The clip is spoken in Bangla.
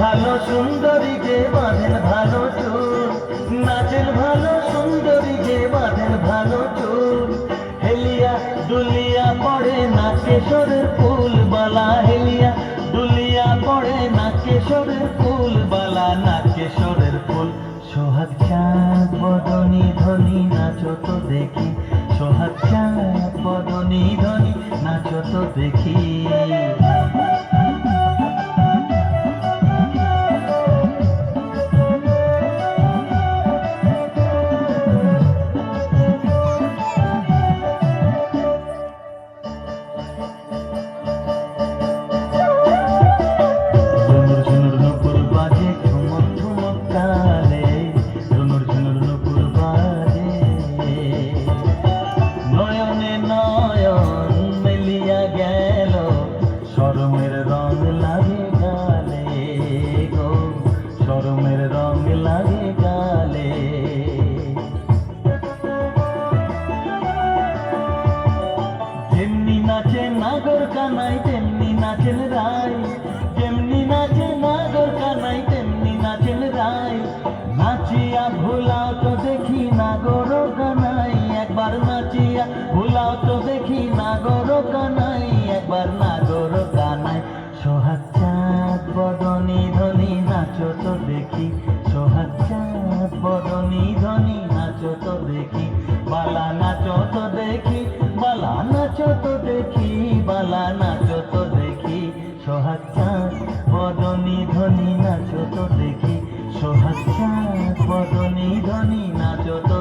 ভালো সুন্দরী যে বাঁধেন ভালো চুল। নাচেন ভালো সুন্দরী যে বাঁধেন ভালো চুল। হেলিয়া দুলিয়া পড়ে নাচে সরের ফুল বালা হেলিয়া দুলিয়া পড়ে নাচে সরের ফুল বালা নাচে সরের ফুল। সোহাগ চাঁদ, বদনি ধনি, নাচো তো দেখি। সোহাগ চাঁদ, বদনি ধনি, নাচো তো দেখি। রং লাগে গালে গো, শরমের রং লাগে গালে। যেমনি নাচে নাগর কানাই, তেমনি নাচেন রায় যেমনি নাচে নাগর কানাই, তেমনি নাচেন রায় নাচিয়া ভুলাও তো দেখি নাগর কানাই, একবার নাচিয়া ভুলাও তো দেখি নাগর কানাই। নাচো তো দেখি, সোহাগ চাঁদ বদনি ধনি নাচো তো দেখি, বালা নাচো তো দেখি, বালা নাচো তো দেখি, বালা নাচো তো দেখি, সোহাগ চাঁদ বদনি ধনি নাচো তো দেখি, সোহাগ চাঁদ বদনি ধনি নাচো তো